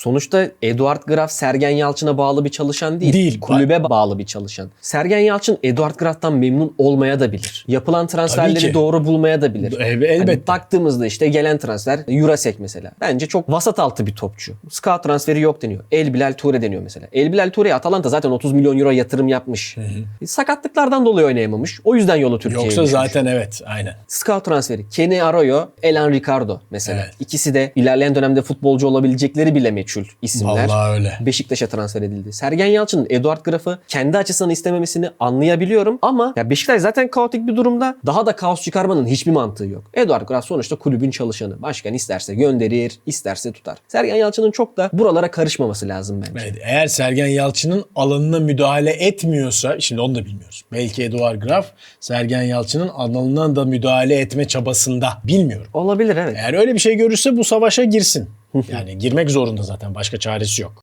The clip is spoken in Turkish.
Sonuçta Eduard Graf Sergen Yalçın'a bağlı bir çalışan değil. Değil. Kulübe bağlı bir çalışan. Sergen Yalçın Eduard Graf'tan memnun olmaya da bilir. Yapılan transferleri doğru bulmaya da bilir. Hani elbette. baktığımızda işte gelen transfer Jurasek mesela. Bence çok vasat altı bir topçu. Scout transferi yok deniyor. El Bilal Toure deniyor mesela. El Bilal Toure'ye Atalanta zaten 30 milyon euro yatırım yapmış. E, Sakatlıklardan dolayı oynayamamış. O yüzden yolu Türkiye'ye Yoksa düşmüş. zaten evet aynen. Scout transferi. Kenny Arroyo, Elan Ricardo mesela. Evet. İkisi de ilerleyen dönemde futbolcu olabilecekleri bile meçhul isimler. Vallahi öyle. Beşiktaş'a transfer edildi. Sergen Yalçın'ın Eduard Graf'ı kendi açısından istememesini anlayabiliyorum ama ya Beşiktaş zaten kaotik bir durumda. Daha da kaos çıkarmanın hiçbir mantığı yok. Eduard Graf sonuçta kulübün çalışanı. Başkan isterse gönderir, isterse tutar. Sergen Yalçın'ın çok da buralara karışmaması lazım bence. Evet, eğer Sergen Yalçın'ın alanına müdahale etmiyorsa, şimdi onu da bilmiyoruz. Belki Eduard Graf, Sergen Yalçın'ın alanına da müdahale etme çabasında. Bilmiyorum. Olabilir evet. Eğer öyle bir şey görürse bu savaşa girsin. Yani girmek zorunda zaten başka çaresi yok.